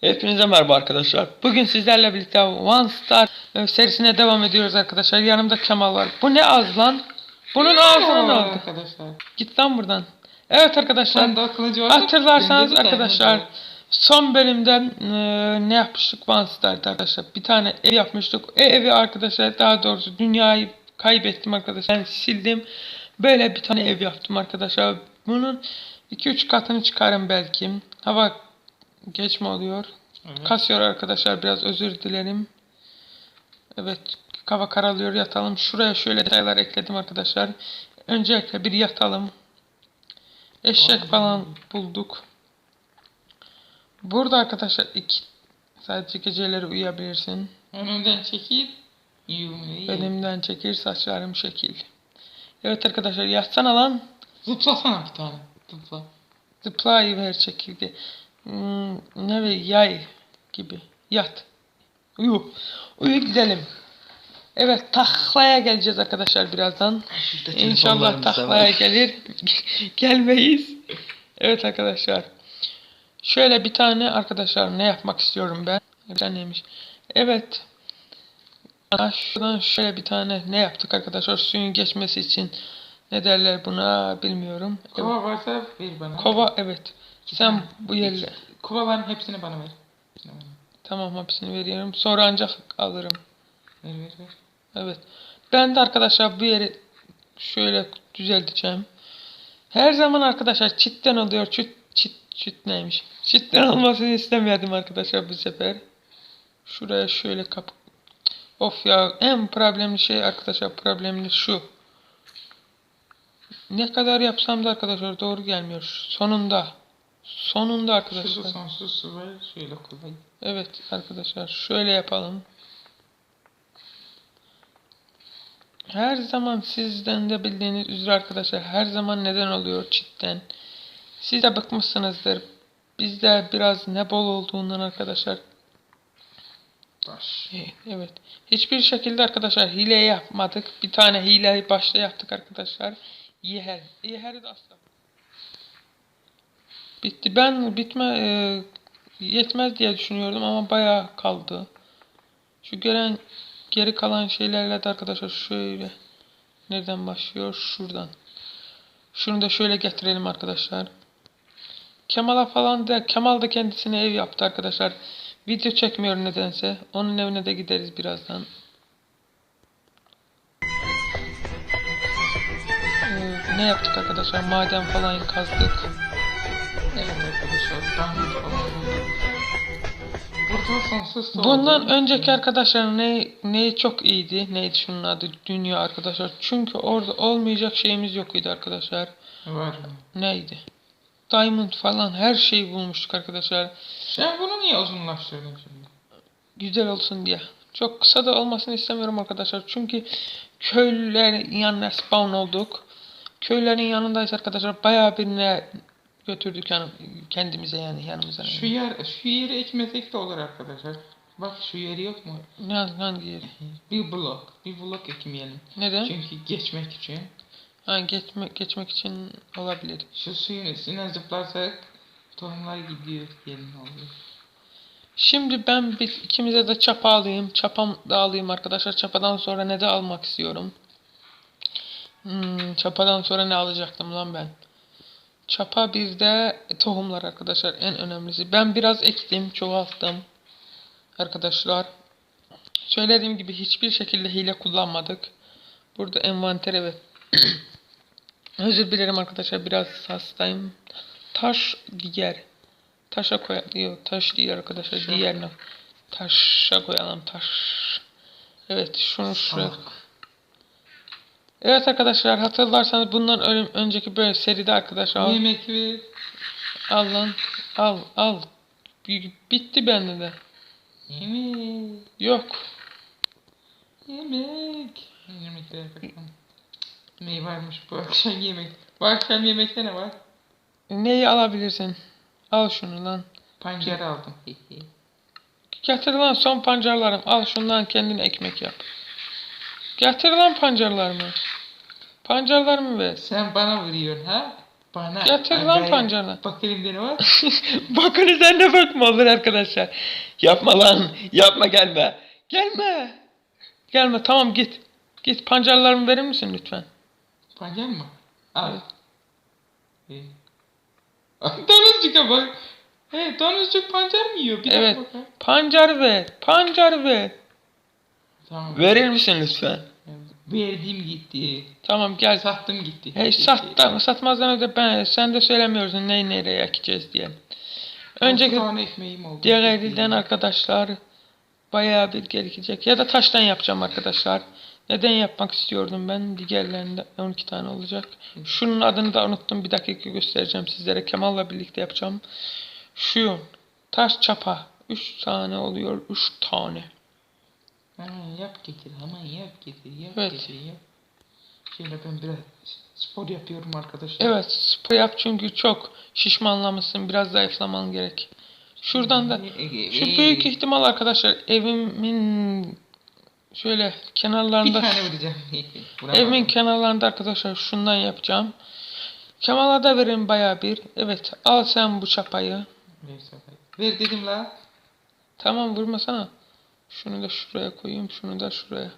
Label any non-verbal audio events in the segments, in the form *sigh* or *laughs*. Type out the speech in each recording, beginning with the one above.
Hepinize merhaba arkadaşlar. Bugün sizlerle birlikte One Star serisine devam ediyoruz arkadaşlar. Yanımda Kemal var. Bu ne az lan? Bunun ağzına ne oldu? arkadaşlar. Git lan buradan. Evet arkadaşlar. Hatırlarsanız arkadaşlar son bölümde e, ne yapmıştık One Star'da arkadaşlar. Bir tane ev yapmıştık. E, evi arkadaşlar daha doğrusu dünyayı kaybettim arkadaşlar. Ben sildim. Böyle bir tane ev yaptım arkadaşlar. Bunun 2-3 katını çıkarım belki. Hava geç mi oluyor? Evet. Kasıyor arkadaşlar biraz özür dilerim. Evet hava karalıyor yatalım. Şuraya şöyle detaylar ekledim arkadaşlar. Öncelikle bir yatalım. Eşek falan bulduk. Burada arkadaşlar iki sadece geceleri uyuyabilirsin. Önümden çekil. Önümden çekir saçlarım şekil. Evet arkadaşlar yatsana lan. Zıplasana bir tane. Zıpla. Zıplayıver çekildi. Hmm, ne ve yay gibi. Yat. Uyu. Uyu gidelim. Evet taklaya geleceğiz arkadaşlar birazdan. İnşallah taklaya gelir. *laughs* Gelmeyiz. Evet arkadaşlar. Şöyle bir tane arkadaşlar ne yapmak istiyorum ben. Ben neymiş? Evet. Şuradan şöyle bir tane ne yaptık arkadaşlar suyun geçmesi için ne derler buna bilmiyorum. Kova varsa ver bana. Kova evet. Sen bu yerle. Kovaların hepsini bana ver. Hepsini bana. Tamam hepsini veriyorum. Sonra ancak alırım. Ver ver ver. Evet. Ben de arkadaşlar bu yeri şöyle düzelteceğim. Her zaman arkadaşlar çitten oluyor. Çit çit çit neymiş? Çitten *laughs* olmasını istemiyordum arkadaşlar bu sefer. Şuraya şöyle kap. Of ya en problemli şey arkadaşlar problemli şu. Ne kadar yapsam da arkadaşlar doğru gelmiyor. Sonunda. Sonunda arkadaşlar. Şusu sonsuz su ver. Şöyle kolay. Evet arkadaşlar şöyle yapalım. Her zaman sizden de bildiğiniz üzere arkadaşlar her zaman neden oluyor cidden. Siz de bıkmışsınızdır. Biz de biraz ne bol olduğundan arkadaşlar. Taş. Evet. Hiçbir şekilde arkadaşlar hile yapmadık. Bir tane hile başta yaptık arkadaşlar. Yeher. Yeher'i de asla. Bitti. Ben bitme e, yetmez diye düşünüyordum ama bayağı kaldı. Şu gelen geri kalan şeylerle de arkadaşlar şöyle nereden başlıyor? Şuradan. Şunu da şöyle getirelim arkadaşlar. Kemal'a falan da Kemal da kendisine ev yaptı arkadaşlar. Video çekmiyor nedense. Onun evine de gideriz birazdan. Ee, ne yaptık arkadaşlar? Maden falan kazdık. Evet arkadaşlar. Diamond falan bulduk. Burada sonsuz su Bundan önceki arkadaşlar ne ne çok iyiydi. Neydi şunun adı? Dünya arkadaşlar. Çünkü orada olmayacak şeyimiz yok idi arkadaşlar. Var. Neydi? Diamond falan her şeyi bulmuştuk arkadaşlar. Sen bunu niye uzunlaştırdın şimdi? Güzel olsun diye. Çok kısa da olmasını istemiyorum arkadaşlar. Çünkü köylülerin yanına spawn olduk. Köylerin yanındayız arkadaşlar. Bayağı birine götürdük yani kendimize yani yanımıza. yani. Şu yer, şu yeri ekmesek de olur arkadaşlar. Bak şu yeri yok mu? Ne hangi yeri? Bir blok, bir blok ekmeyelim. Neden? Çünkü geçmek için. Ha, geçmek geçmek için olabilir. Şu suyun üstüne zıplarsak tohumlar gidiyor gelin oluyor. Şimdi ben bir ikimize de çapa alayım. Çapam da alayım arkadaşlar. Çapadan sonra ne de almak istiyorum. Hmm, çapadan sonra ne alacaktım lan ben? Çapa bir de tohumlar arkadaşlar en önemlisi. Ben biraz ektim, çoğalttım. Arkadaşlar. Söylediğim gibi hiçbir şekilde hile kullanmadık. Burada envantere ve *clears throat* özür dilerim arkadaşlar biraz hastayım. Taş diğer. Taşa koyalım. Taş diğer arkadaşlar. Diğerine. Taşa koyalım taş. Evet şunu şuraya. Evet arkadaşlar hatırlarsanız bundan ön- önceki böyle seride arkadaşlar al, Yemek ver. al lan al al bitti bende de Yemek. yok Yemek. Yemeklere bakalım. Ne varmış bu akşam yemek? Bu akşam yemekte ne var? neyi alabilirsin al şunu lan Pancar aldım. getir lan son pancarlarım al şundan kendine ekmek yap getir lan pancarlarımı pancarlarımı ver Sen bana vuruyorsun ha? Bana. Getir lan pancarla. Bak elimde ne var? Bakın de bakma olur arkadaşlar. Yapma lan. Yapma gelme. Gelme. Gelme tamam git. Git pancarlarımı verir misin lütfen? Pancar mı? Al. Evet. İyi. Domuzcuk'a bak. He, domuzcuk pancar mı yiyor? Bir Evet. Pancar ver. Pancar ver. Tamam. Verir misin lütfen? Verdim gitti. Tamam gel. Sattım gitti. Hey sat da, satmazdan önce ben sen de söylemiyorsun neyi nereye ekeceğiz diye. Önceki diğer elden arkadaşlar bayağı bir gerekecek. Ya da taştan yapacağım arkadaşlar. Neden yapmak istiyordum ben? Diğerlerinde 12 tane olacak. Şunun adını da unuttum. Bir dakika göstereceğim sizlere. Kemal'la birlikte yapacağım. Şu taş çapa. 3 tane oluyor. 3 tane. Hemen yap getir. Hemen yap getir. Yap Evet. getir. Yap. Şöyle ben biraz spor yapıyorum arkadaşlar. Evet spor yap çünkü çok şişmanlamışsın. Biraz zayıflaman gerek. Şuradan da Şu büyük ihtimal arkadaşlar evimin şöyle Bir kenarlarında tane vuracağım. *laughs* Vuramadım. evimin kenarlarında arkadaşlar şundan yapacağım. Kemal'a da verin baya bir. Evet al sen bu çapayı. Ver dedim la. Tamam vurmasana. Şunu da şuraya koyayım. Şunu da şuraya.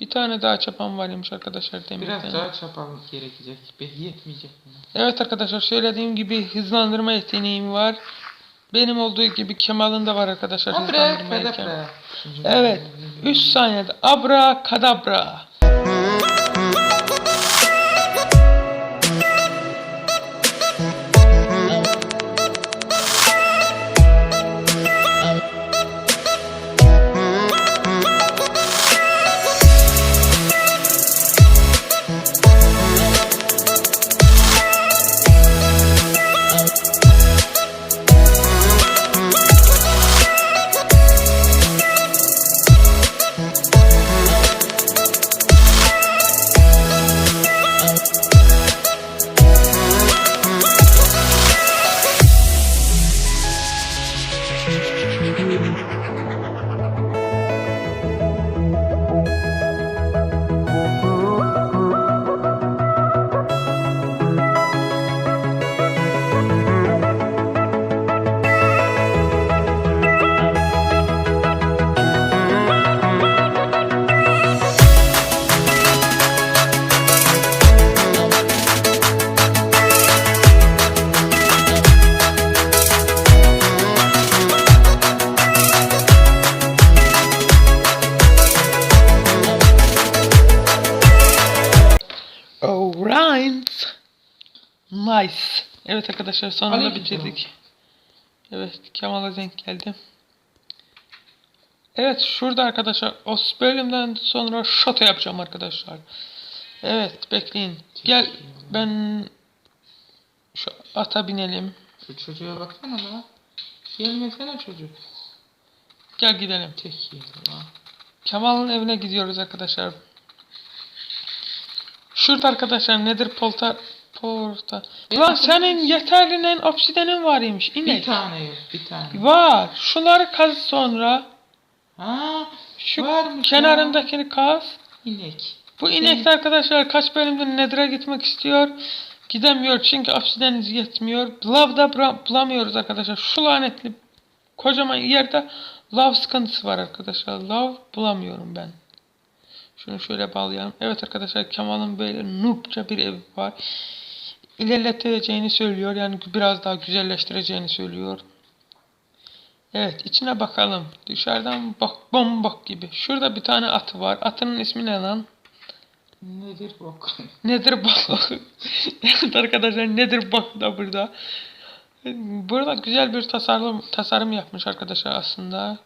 Bir tane daha çapam varmış arkadaşlar demirden. Biraz daha çapalım gerekecek. Yetmeyecek. Evet arkadaşlar söylediğim gibi hızlandırma yeteneğim var. Benim olduğu gibi Kemal'ın da var arkadaşlar Abra kadabra. Evet. 3 saniyede abra kadabra. Alright. Nice. Evet arkadaşlar sonunda bitirdik. Evet Kemal'a denk geldi. Evet şurada arkadaşlar o bölümden sonra şoto yapacağım arkadaşlar. Evet bekleyin. Gel ben şu ata binelim. Şu çocuğa baksana la. Gelmesene çocuk. Gel gidelim. Tek. Kemal'ın evine gidiyoruz arkadaşlar. Şurada arkadaşlar nedir polta porta. Lan senin yeterlinin obsidenin var imiş. Bir İnek. tane yok bir tane. Var. Şunları kaz sonra. Ha Şu Varmış ya. kenarındakini kaz. inek. Bu inek de arkadaşlar kaç bölümdür Nedir'e gitmek istiyor. Gidemiyor çünkü obsidenimiz yetmiyor. Lav da bulamıyoruz arkadaşlar. Şu lanetli kocaman yerde lav sıkıntısı var arkadaşlar. Lav bulamıyorum ben. Şunu şöyle bağlayalım. Evet arkadaşlar Kemal'ın böyle noobça bir evi var. İlerleteceğini söylüyor. Yani biraz daha güzelleştireceğini söylüyor. Evet içine bakalım. Dışarıdan bak bombak gibi. Şurada bir tane atı var. Atının ismi ne lan? Nedir bok? Nedir bak? *laughs* evet arkadaşlar nedir bak da burada. Burada güzel bir tasarım tasarım yapmış arkadaşlar aslında.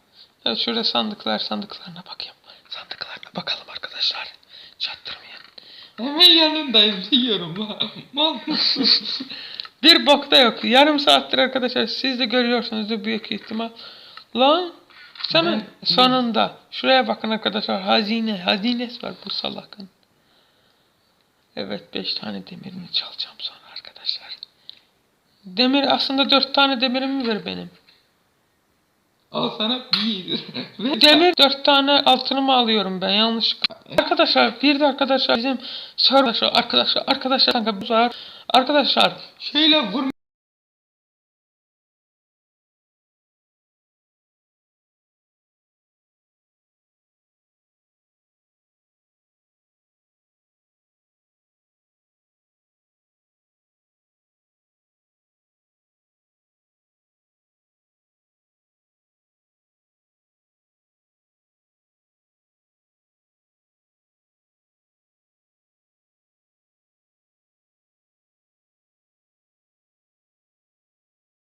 Evet şurada sandıklar sandıklarına bakayım. Sandıklarına bakalım arkadaşlar. Çattırmayın. Hemen yanındayım diyorum. Mal? *laughs* Bir bok da yok. Yarım saattir arkadaşlar siz de görüyorsunuzdur büyük ihtimal. Lan sana Ben- sonunda şuraya bakın arkadaşlar hazine hazinesi var bu salakın. Evet 5 tane demirini çalacağım sonra arkadaşlar. Demir aslında 4 tane demirimi ver benim. Al sana bir. *laughs* Ve Demir 4 tane altınımı alıyorum ben yanlışlıkla. Arkadaşlar bir de arkadaşlar bizim server arkadaşlar arkadaşlar arkadaşlar kanka bu sefer arkadaşlar şeyle vurma.